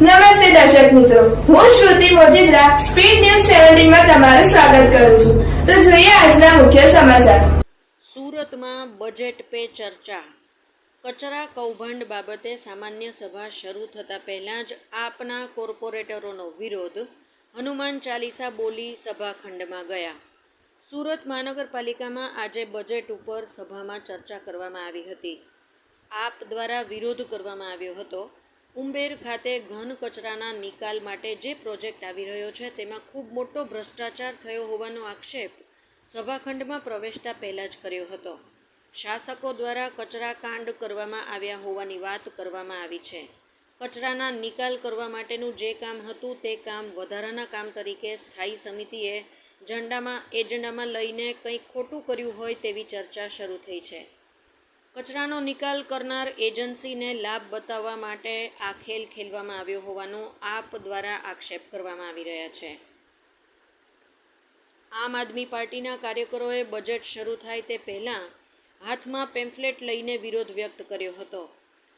નમસ્તે દર્શક મિત્રો. હું શ્રુતિ મોજીદ્રા, સ્પીડ ન્યૂઝ સેવન્ટીનમાં તમારું સ્વાગત કરું છું. તો જોઈએ આજના મુખ્ય સમાચાર. સુરતમાં બજેટ પે ચર્ચા. કચરા કૌભાંડ બાબતે સામાન્ય સભા શરૂ થતાં પહેલાં જ આપના કોર્પોરેટરોનો વિરોધ હનુમાન ચાલીસા બોલી સભાખંડમાં ગયા. સુરત મહાનગરપાલિકામાં આજે બજેટ ઉપર સભામાં ચર્ચા કરવામાં આવી હતી. આપ દ્વારા વિરોધ કરવામાં આવ્યો હતો. ઉંબેર ખાતે ઘન કચરાના નિકાલ માટે જે પ્રોજેક્ટ આવી રહ્યો છે, તેમાં ખૂબ મોટો ભ્રષ્ટાચાર થયો હોવાનો આક્ષેપ સભાખંડમાં પ્રવેશતા પહેલાં જ કર્યો હતો. શાસકો દ્વારા કચરા કાંડ કરવામાં આવ્યા હોવાની વાત કરવામાં આવી છે. કચરાના નિકાલ કરવા માટેનું જે કામ હતું, તે કામ વધારાના કામ તરીકે સ્થાયી સમિતિએ ઝંડામાં, એજન્ડામાં લઈને કંઈક ખોટું કર્યું હોય તેવી ચર્ચા શરૂ થઈ છે. કચરાનો નિકાલ કરનાર એજન્સીને લાભ બતાવવા માટે આ ખેલ ખેલવામાં આવ્યો હોવાનો આપ દ્વારા આક્ષેપ કરવામાં આવી રહ્યા છે. આમ આદમી પાર્ટીના કાર્યકરોએ બજેટ શરૂ થાય તે પહેલાં હાથમાં પેમ્ફલેટ લઈને વિરોધ વ્યક્ત કર્યો હતો.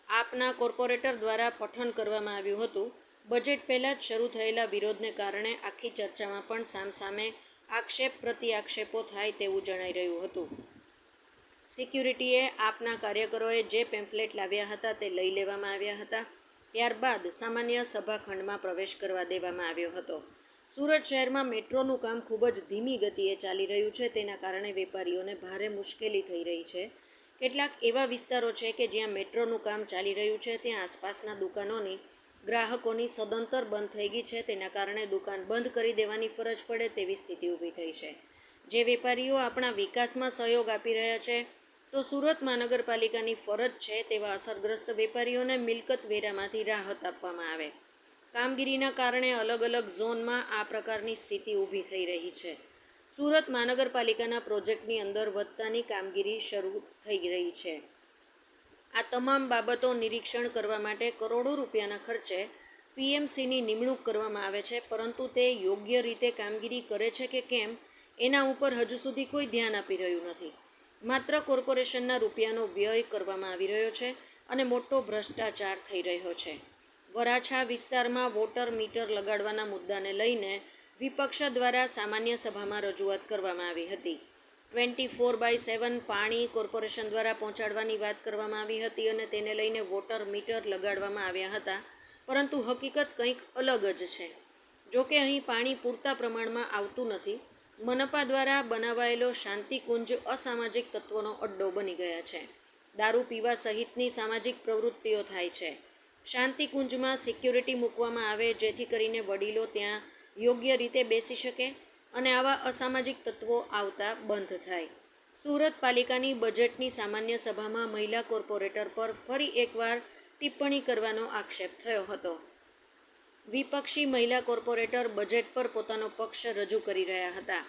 આપના કોર્પોરેટર દ્વારા પઠન કરવામાં આવ્યું હતું. બજેટ પહેલાં જ શરૂ થયેલા વિરોધને કારણે આખી ચર્ચામાં પણ સામસામે આક્ષેપ પ્રતિ આક્ષેપો થાય તેવું જણાઈ રહ્યું હતું. સિક્યુરિટીએ આપના કાર્યકરોએ જે પેમ્ફલેટ લાવ્યા હતા તે લઈ લેવામાં આવ્યા હતા. ત્યારબાદ સામાન્ય સભાખંડમાં પ્રવેશ કરવા દેવામાં આવ્યો હતો. સુરત શહેરમાં મેટ્રોનું કામ ખૂબ જ ધીમી ગતિએ ચાલી રહ્યું છે. તેના કારણે વેપારીઓને ભારે મુશ્કેલી થઈ રહી છે. કેટલાક એવા વિસ્તારો છે કે જ્યાં મેટ્રોનું કામ ચાલી રહ્યું છે, ત્યાં આસપાસના દુકાનોની ગ્રાહકોની સદંતર બંધ થઈ ગઈ છે. તેના કારણે દુકાન બંધ કરી દેવાની ફરજ પડે તેવી સ્થિતિ ઊભી થઈ છે. જે વેપારીઓ આપણા વિકાસમાં સહયોગ આપી રહ્યા છે તો સુરત મહાનગરપાલિકાની ફરજ છે તેવા અસરગ્રસ્ત વેપારીઓને મિલકત વેરામાંથી રાહત આપવામાં આવે. કામગીરીના કારણે અલગ અલગ ઝોનમાં આ પ્રકારની સ્થિતિ ઊભી થઈ રહી છે. સુરત મહાનગરપાલિકાના પ્રોજેક્ટની અંદર વધતાની કામગીરી શરૂ થઈ રહી છે. આ તમામ બાબતો નિરીક્ષણ કરવા માટે કરોડો રૂપિયાના ખર્ચે પીએમસીની નિમણૂક કરવામાં આવે છે, પરંતુ તે યોગ્ય રીતે કામગીરી કરે છે કે કેમ, એના ઉપર હજુ સુધી કોઈ ધ્યાન આપી રહ્યું નથી. માત્ર કોર્પોરેશનના રૂપિયાનો વ્યય કરવામાં આવી રહ્યો છે અને મોટો ભ્રષ્ટાચાર થઈ રહ્યો છે. વરાછા વિસ્તારમાં વોટર મીટર લગાડવાના મુદ્દાને લઈને વિપક્ષ દ્વારા સામાન્ય સભામાં રજૂઆત કરવામાં આવી હતી. ટ્વેન્ટી ફોર બાય સેવન પાણી કોર્પોરેશન દ્વારા પહોંચાડવાની વાત કરવામાં આવી હતી અને તેને લઈને વોટર મીટર લગાડવામાં આવ્યા હતા, પરંતુ હકીકત કંઈક અલગ જ છે. જોકે અહીં પાણી પૂરતા પ્રમાણમાં આવતું નથી મનપા દ્વારા બનાવાયેલો શાંતિકુંજ અસામાજિક તત્વોનો અડ્ડો બની ગયા છે. દારૂ પીવા સહિતની સામાજિક પ્રવૃત્તિઓ થાય છે. શાંતિકુંજમાં સિક્યુરિટી મૂકવામાં આવે જેથી કરીને વડીલો ત્યાં યોગ્ય રીતે બેસી શકે અને આવા અસામાજિક તત્વો આવતા બંધ થાય. સુરત પાલિકાની બજેટની સામાન્ય સભામાં મહિલા કોર્પોરેટર પર ફરી એકવાર ટિપ્પણી કરવાનો આક્ષેપ થયો હતો. વિપક્ષી મહિલા કોર્પોરેટર બજેટ પર પોતાનો પક્ષ રજૂ કરી રહ્યા હતા.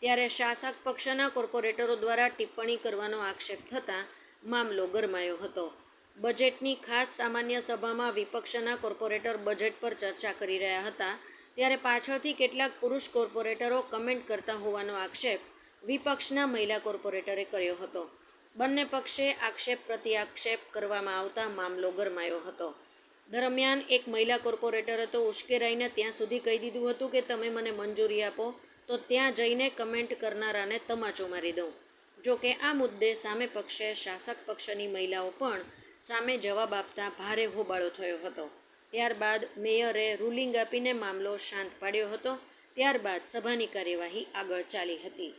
ત્યારે શાસક પક્ષના કોર્પોરેટરો દ્વારા ટિપ્પણી કરવાનો આક્ષેપ થતાં મામલો ગરમાયો હતો. બજેટની ખાસ સામાન્ય સભામાં વિપક્ષના કોર્પોરેટર બજેટ પર ચર્ચા કરી રહ્યા હતા. ત્યારે પાછળથી કેટલાક પુરુષ કોર્પોરેટરો કમેન્ટ કરતા હોવાનો આક્ષેપ વિપક્ષના મહિલા કોર્પોરેટરે કર્યો હતો. બંને પક્ષે આક્ષેપ પ્રતિ આક્ષેપ કરવામાં આવતા મામલો ગરમાયો હતો. દરમિયાન એક મહિલા કોર્પોરેટર હતો ઉશ્કેરાઈને ત્યાં સુધી કહી દીધું હતું કે તમે મને મંજૂરી આપો, તો ત્યાં જઈને કમેન્ટ કરનારાને તમાચો મારી દઉં. જો કે આ મુદ્દે સામે પક્ષે, શાસક પક્ષની મહિલાઓ પણ સામે જવાબ આપતા ભારે હોબાળો થયો હતો. ત્યારબાદ મેયરે રૂલિંગ આપીને મામલો શાંત પાડ્યો હતો, ત્યારબાદ સભાની કાર્યવાહી આગળ ચાલી હતી.